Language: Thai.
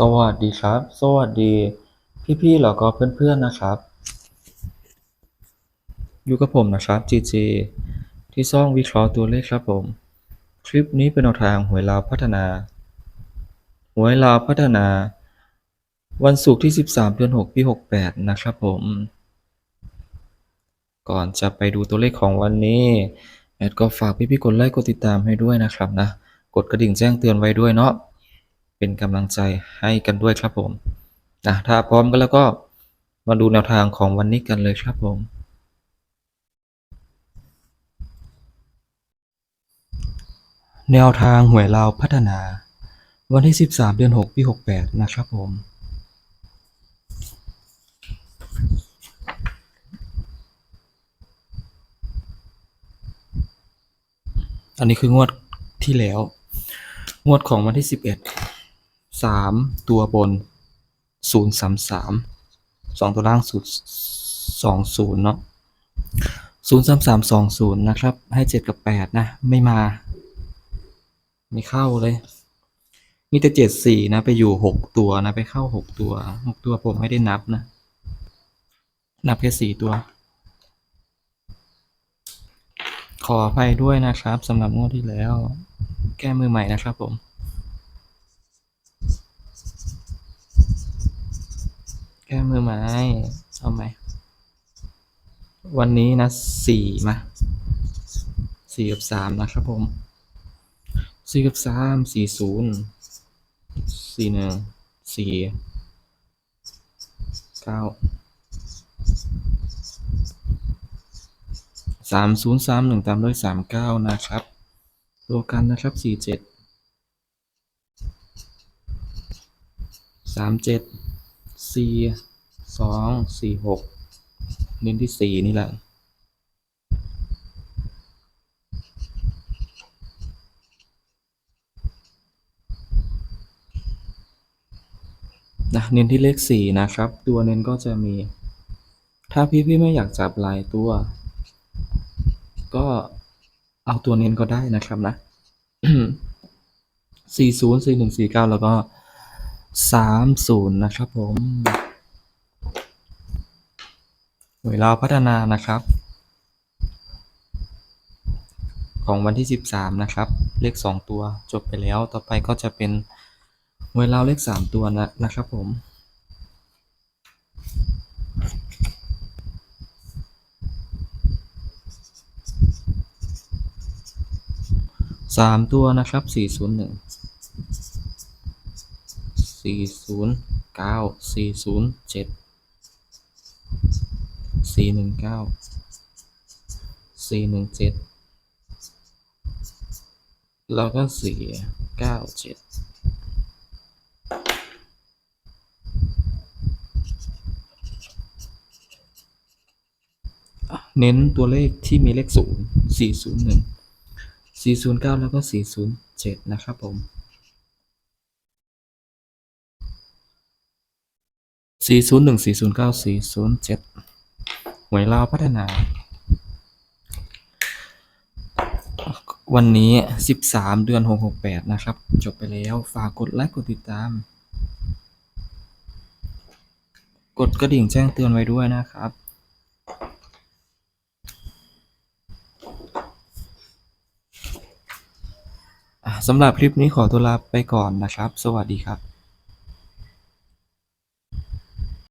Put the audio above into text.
สวัสดีครับ สวัสดี พี่ๆแล้วก็เพื่อนๆนะครับ อยู่กับผมนะครับ GG ที่ซ่องวิเคราะห์ตัวเลขครับผม คลิปนี้เป็นแนวทางหวยลาวพัฒนา หวยลาวพัฒนา วันศุกร์ที่ 13 เดือน 6 ปี 68 นะครับผม ก่อนจะไปดูตัวเลขของวันนี้แอดก็ฝากพี่ๆกดไลค์กดติดตามให้ด้วยนะครับนะ กดกระดิ่งแจ้งเตือนไว้ด้วยเนาะ เป็นกำลังใจให้กันด้วยครับผมนะถ้าพร้อมกันแล้วก็มาดูแนวทางของวันนี้กันเลยครับผม แนวทางหวยลาวพัฒนา วันที่ 13 เดือน 6 ปี 68 นะครับผมอันนี้คืองวดที่แล้ว งวดของวันที่11 สามตัวบน0 3 3สองตัวล่าง0 2 0เนาะ0 3 3 2 0นะครับ ให้7กับ8นะ ไม่มา ไม่เข้าเลย มีแต่7 4นะ ไปอยู่6ตัวนะ ไปเข้า6ตัว6ตัวผมไม่ได้นับนะ นับแค่4ตัว ขออภัยด้วยนะครับสำหรับงวดที่แล้ว แก้มือใหม่นะครับผม แก้มือใหม่เอาไหม วันนี้นะสี่มาสี่กับสามนะครับผมสี่กับสามสี่ศูนย์สี่หนึ่งสี่เก้าสามศูนย์สามหนึ่งตามด้วยสามเก้านะครับตัวกันนะครับสี่เจ็ดสามเจ็ด สี่สองสี่หกเน้นที่สี่นี่แหละนะเน้นที่เลขสี่นะครับ ตัวเน้นก็จะมี ถ้าพี่พี่ๆไม่อยากจับลายตัว ก็เอาตัวเน้นก็ได้นะครับนะสี่ศูนย์สี่หนึ่งสี่เก้าแล้วก็ สามศูนย์นะครับผมหวลาพัฒนานะครับ ของวันที่สิบสามนะครับ เลขสองตัวจบไปแล้วต่อไปก็จะเป็นหวลาเลขสามตัวนะนะครับผมสามตัวนะครับสี่ศูนย์หนึ่ง สี่ศูนย์เก้าสี่ศูนย์เจ็ดสี่หนึ่งเก้าสี่หนึ่งเจ็ดแล้วก็สี่เก้าเจ็ดเน้นตัวเลขที่มีเลขศูนย์สี่ศูนย์หนึ่งสี่ศูนย์เก้าแล้วก็สี่ศูนย์เจ็ดนะครับผม สี่ศูนย์หนึ่งสี่ศูนย์เก้าสี่ศูนย์เจ็ดหวยลาวพัฒนา วันนี้สิบสามเดือนหกหกแปดนะครับ จบไปแล้ว ฝากกดไลค์กดติดตาม กดกระดิ่งแจ้งเตือนไว้ด้วยนะครับสำหรับคลิปนี้ขอตัวลาไปก่อนนะครับ สวัสดีครับ